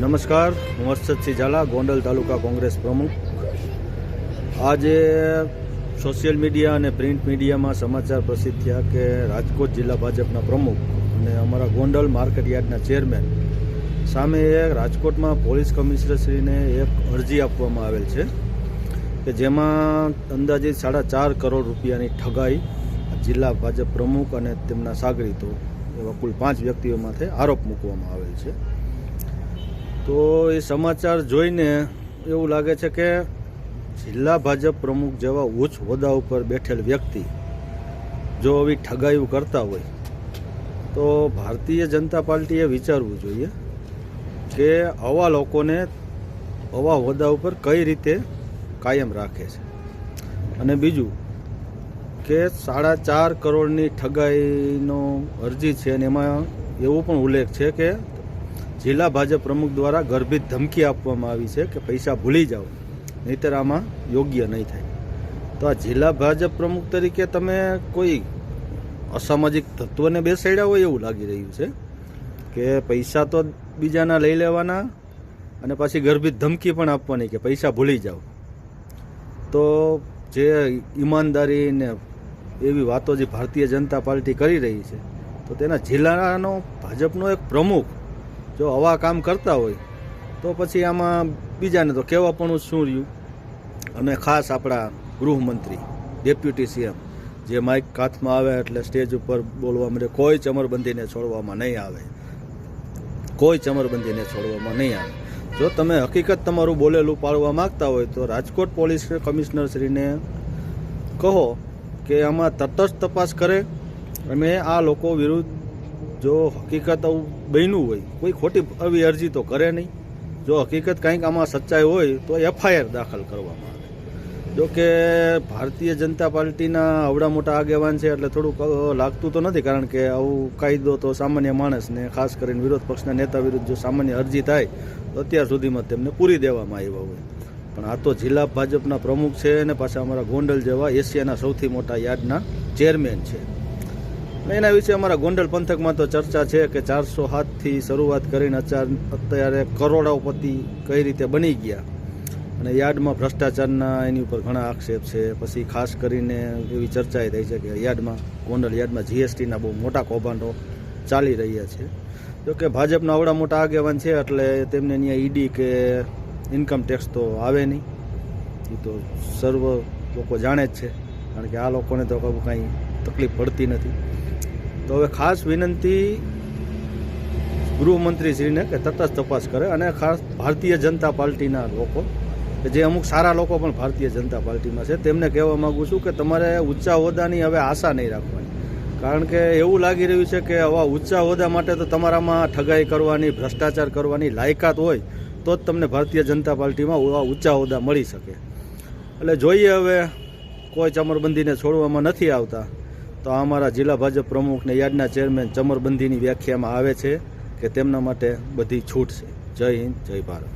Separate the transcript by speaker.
Speaker 1: નમસ્કાર, હું હર્ષદસિંહ ઝાલા ગોંડલ તાલુકા કોંગ્રેસ પ્રમુખ. આજે સોશિયલ મીડિયા અને પ્રિન્ટ મીડિયામાં સમાચાર પ્રસિદ્ધ થયા કે રાજકોટ જિલ્લા ભાજપના પ્રમુખ અને અમારા ગોંડલ માર્કેટ યાર્ડના ચેરમેન સામે રાજકોટમાં પોલીસ કમિશનરશ્રીને એક અરજી આપવામાં આવેલ છે કે જેમાં અંદાજિત સાડા ચાર કરોડ રૂપિયાની ઠગાઈ જિલ્લા ભાજપ પ્રમુખ અને તેમના સાગરીતો એવા કુલ પાંચ વ્યક્તિઓ માથે આરોપ મૂકવામાં આવેલ છે. તો એ સમાચાર જોઈને એવું લાગે છે કે જિલ્લા ભાજપ પ્રમુખ જેવા ઉચ્ચ હોદ્દા ઉપર બેઠેલ વ્યક્તિ જો આવી ઠગાયું કરતા હોય, તો ભારતીય જનતા પાર્ટીએ વિચારવું જોઈએ કે આવા લોકોને આવા હોદ્દા ઉપર કઈ રીતે કાયમ રાખે છે. અને બીજું કે સાડા ચાર કરોડની ઠગાઈનો અરજી છે અને એમાં એવો પણ ઉલ્લેખ છે કે જિલ્લા ભાજપ પ્રમુખ દ્વારા ગર્ભિત ધમકી આપવામાં આવી છે કે પૈસા ભૂલી જાઓ, નહીતર આમાં યોગ્ય નહીં થાય. તો આ જિલ્લા ભાજપ પ્રમુખ તરીકે તમે કોઈ અસામાજિક તત્વને બેસાડ્યા હોય એવું લાગી રહ્યું છે? કે પૈસા તો બીજાના લઈ લેવાના અને પાછી ગર્ભિત ધમકી પણ આપવાની કે પૈસા ભૂલી જાઓ? તો જે ઈમાનદારી ને એવી વાતો જે ભારતીય જનતા પાર્ટી કરી રહી છે, તો તેના જિલ્લાનો ભાજપનો એક પ્રમુખ જો આવા કામ કરતા હોય, તો પછી આમાં બીજાને તો કહેવા પણ શું રહ્યું? અને ખાસ આપણા ગૃહમંત્રી, ડેપ્યુટી સીએમ, જે માઇક કાથમાં આવે એટલે સ્ટેજ ઉપર બોલવા માટે કોઈ ચમરબંધીને છોડવામાં નહીં આવે. કોઈ ચમરબંધીને છોડવામાં નહીં આવે. જો તમે હકીકત તમારું બોલેલું પાડવા માંગતા હોય, તો રાજકોટ પોલીસ કમિશનરશ્રીને કહો કે આમાં તટસ્થ તપાસ કરે. અને આ લોકો વિરુદ્ધ જો હકીકત આવું બન્યું હોય, કોઈ ખોટી આવી અરજી તો કરે નહીં. જો હકીકત કંઈક આમાં સચ્ચાઈ હોય, તો એફઆઈઆર દાખલ કરવામાં આવે. જો કે ભારતીય જનતા પાર્ટીના અવડા મોટા આગેવાન છે, એટલે થોડુંક લાગતું તો નથી, કારણ કે આવું કાયદો તો સામાન્ય માણસને, ખાસ કરીને વિરોધ પક્ષના નેતા વિરુદ્ધ જો સામાન્ય અરજી થાય, તો અત્યાર સુધીમાં તેમને પૂરી દેવામાં આવ્યા હોય. પણ આ તો જિલ્લા ભાજપના પ્રમુખ છે અને પાછા અમારા ગોંડલ જેવા એશિયાના સૌથી મોટા યાર્ડના ચેરમેન છે. એના વિશે અમારા ગોંડલ પંથકમાં તો ચર્ચા છે કે ચારસો હાથથી શરૂઆત કરીને અત્યારે કરોડોપતિ કઈ રીતે બની ગયા. અને યાર્ડમાં ભ્રષ્ટાચારના એની ઉપર ઘણા આક્ષેપ છે. પછી ખાસ કરીને એવી ચર્ચા એ થઈ છે કે યાર્ડમાં ગોંડલ યાર્ડમાં જીએસટીના બહુ મોટા કૌભાંડો ચાલી રહ્યા છે. જો કે ભાજપના આવડા મોટા આગેવાન છે એટલે તેમને અહીંયા ઈડી કે ઇન્કમ ટેક્સ તો આવે નહીં. એ તો સર્વ લોકો જાણે જ છે. કારણ કે આ લોકોને તો કહું કાંઈ તકલીફ પડતી નથી. તો હવે ખાસ વિનંતી ગૃહમંત્રીશ્રીને કે તટસ્થ તપાસ કરે અને ખાસ ભારતીય જનતા પાર્ટીના લોકો, કે જે અમુક સારા લોકો પણ ભારતીય જનતા પાર્ટીમાં છે, તેમને કહેવા માગું છું કે તમારે ઊંચા હોદ્દાની હવે આશા નહીં રાખવાની. કારણ કે એવું લાગી રહ્યું છે કે આવા ઊંચા હોદ્દા માટે તો તમારામાં ઠગાઈ કરવાની, ભ્રષ્ટાચાર કરવાની લાયકાત હોય, તો જ તમને ભારતીય જનતા પાર્ટીમાં આવા ઊંચા હોદ્દા મળી શકે. એટલે જોઈએ હવે, કોઈ ચમરબંધીને છોડવામાં નથી આવતા. તો અમારા જિલ્લા ભાજપ પ્રમુખને યાદના ચેરમેન ચમરબંધીની વ્યાખ્યામાં આવે છે કે તેમના માટે બધી છૂટ છે. જય હિન્દ, જય ભારત.